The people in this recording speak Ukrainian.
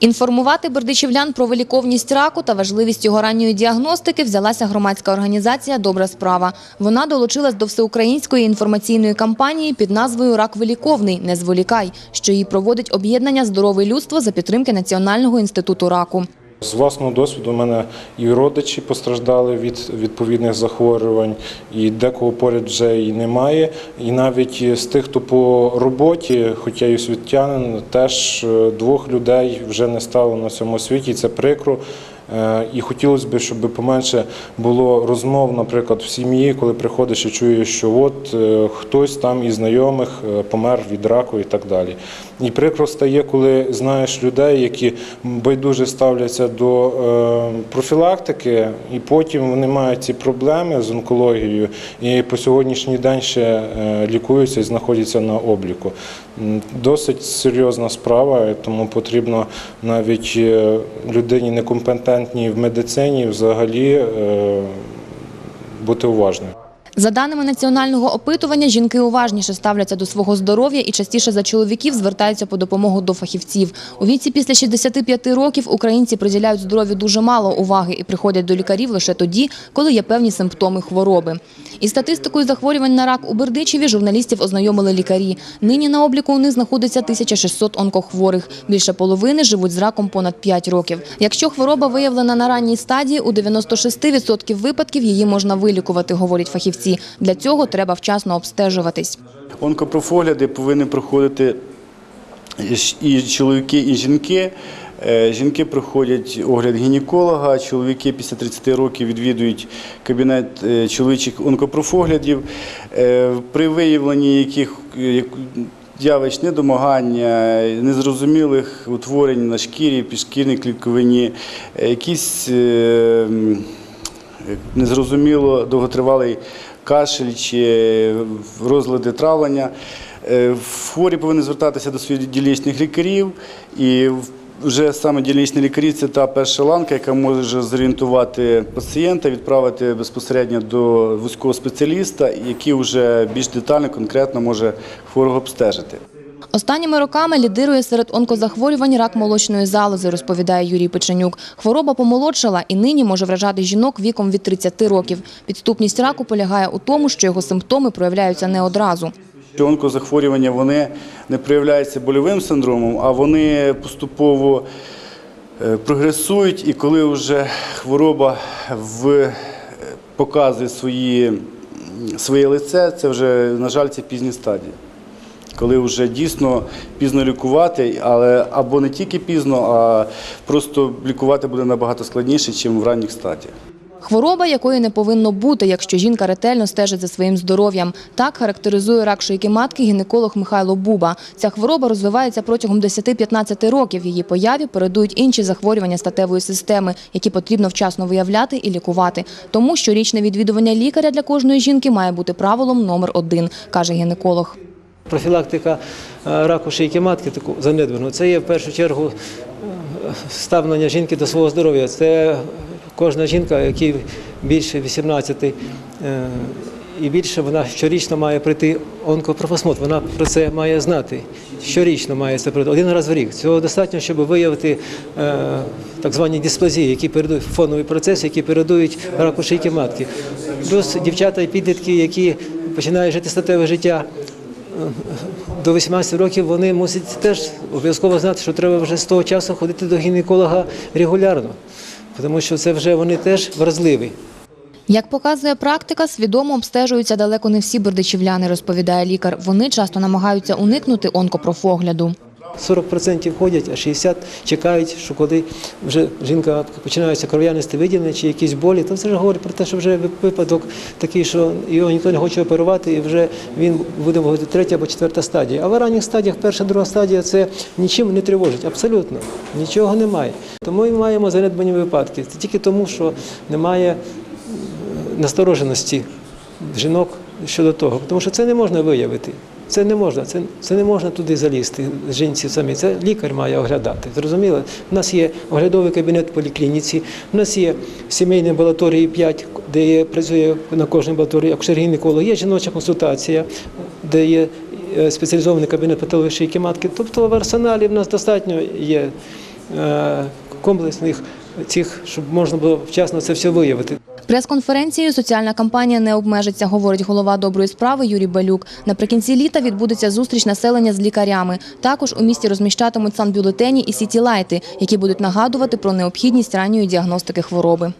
Інформувати бердичівлян про виліковність раку та важливість його ранньої діагностики взялася громадська організація Добра справа. Вона долучилась до всеукраїнської інформаційної кампанії під назвою Рак виліковний. Не зволікай, що її проводить об'єднання Здорове людство за підтримки Національного інституту раку. З власного досвіду у мене і родичі постраждали від відповідних захворювань, і декого поряд вже і немає. І навіть з тих, хто по роботі, хоча й освітянин, теж е, двох людей вже не стало на цьому світі. Це прикро. Е, І хотілося б, щоб поменше було розмов, наприклад, в сім'ї, коли приходиш і чуєш, що от е, хтось там із знайомих е, помер від раку і так далі. І прикро стає, коли знаєш людей, які байдуже ставляться до профілактики, і потім вони мають ці проблеми з онкологією, і по сьогоднішній день ще лікуються і знаходяться на обліку. Досить серйозна справа, тому потрібно навіть е, людині некомпетентній в медицині взагалі е, бути уважною. За даними національного опитування, жінки уважніше ставляться до свого здоров'я і частіше за чоловіків звертаються по допомогу до фахівців. У віці після 65 років українці приділяють здоров'ю дуже мало уваги і приходять до лікарів лише тоді, коли є певні симптоми хвороби. Із статистикою захворювань на рак у Бердичеві журналістів ознайомили лікарі. Нині на обліку у них знаходиться 1600 онкохворих. Більше половини живуть з раком понад 5 років. Якщо хвороба виявлена на ранній стадії, у 96% випадків її можна вилікувати, говорять фахівці. Для цього треба вчасно обстежуватись. Онкопрофогляди повинні проходити і чоловіки, і жінки. Е, Жінки проходять огляд гінеколога, чоловіки після 30 років відвідують кабінет е, чоловічих онкопрофоглядів. Е, При виявленні яких як- явищ недомагання, незрозумілих утворень на шкірі, підшкірній клітковині, якісь незрозуміло довготривалий кашель чи розлади травлення. Е, Хворі повинні звертатися до своїх дільничних лікарів, і вже саме дільничні лікарі це та перша ланка, яка може зорієнтувати пацієнта, відправити безпосередньо до вузького спеціаліста, який вже більш детально, конкретно може хворого обстежити. Останніми роками лідирує серед онкозахворювань рак молочної залози, розповідає Юрій Печенюк. Хвороба помолодшала і нині може вражати жінок віком від 30 років. Підступність раку полягає у тому, що його симптоми проявляються не одразу. Що онкозахворювання вони не проявляються больовим синдромом, а вони поступово е, прогресують, і коли вже хвороба в, е, показує свої, своє лице, це вже, на жаль, це пізні стадії. Коли вже дійсно пізно лікувати, але або не тільки пізно, а просто лікувати буде набагато складніше, ніж в ранніх стадіях. Хвороба, якої не повинно бути, якщо жінка ретельно стежить за своїм здоров'ям. Так характеризує рак шийки матки гінеколог Михайло Буба. Ця хвороба розвивається протягом 10-15 років. Її появі передують інші захворювання статевої системи, які потрібно вчасно виявляти і лікувати. Тому щорічне відвідування лікаря для кожної жінки має бути правилом номер один, каже гінеколог. Профілактика е, раку шийки матки занедбану. Це є в першу чергу е, ставлення жінки до свого здоров'я. Це кожна жінка, якій більше 18 е, і більше, вона щорічно має прийти онкопрофосмотр. Вона про це має знати. Щорічно має це прийти один раз в рік. Цього достатньо, щоб виявити так звані дисплазії, які передують фонові процеси, які передують раку шийки матки. Плюс дівчата і підлітки, які починають жити статеве життя до 18 років вони мусять теж обов'язково знати, що треба вже з того часу ходити до гінеколога регулярно, тому що це вже вони теж вразливі. Як показує практика, свідомо обстежуються далеко не всі бердичівляни, розповідає лікар. Вони часто намагаються уникнути онкопрофогляду. 40% ходять, а 60% чекають, що коли вже жінка починаються кров'янисті виділення чи якісь болі, то це вже говорить про те, що вже випадок такий, що його ніхто не хоче оперувати, і вже він буде говорити третя або четверта стадія. А в ранніх стадіях, перша, друга стадія, це нічим не тривожить, абсолютно нічого немає. Тому і маємо занедбані випадки. Це тільки тому, що немає е, настороженості жінок щодо того, тому що це не можна виявити. Це не можна, це, це не можна туди залізти жінці самі. Це лікар має оглядати. Зрозуміло? У нас є оглядовий кабінет в поліклініці, у нас є сімейні амбулаторії 5, де є, працює на кожній амбулаторії акушер-гінеколог, є жіноча консультація, де є е, спеціалізований кабінет патології шийки матки. Тобто в арсеналі в нас достатньо є е, комплексних цих, щоб можна було вчасно це все виявити. Прес-конференцією соціальна кампанія не обмежиться, говорить голова доброї справи Юрій Балюк. Наприкінці літа відбудеться зустріч населення з лікарями. Також у місті розміщатимуть санбюлетені і сіті-лайти, які будуть нагадувати про необхідність ранньої діагностики хвороби.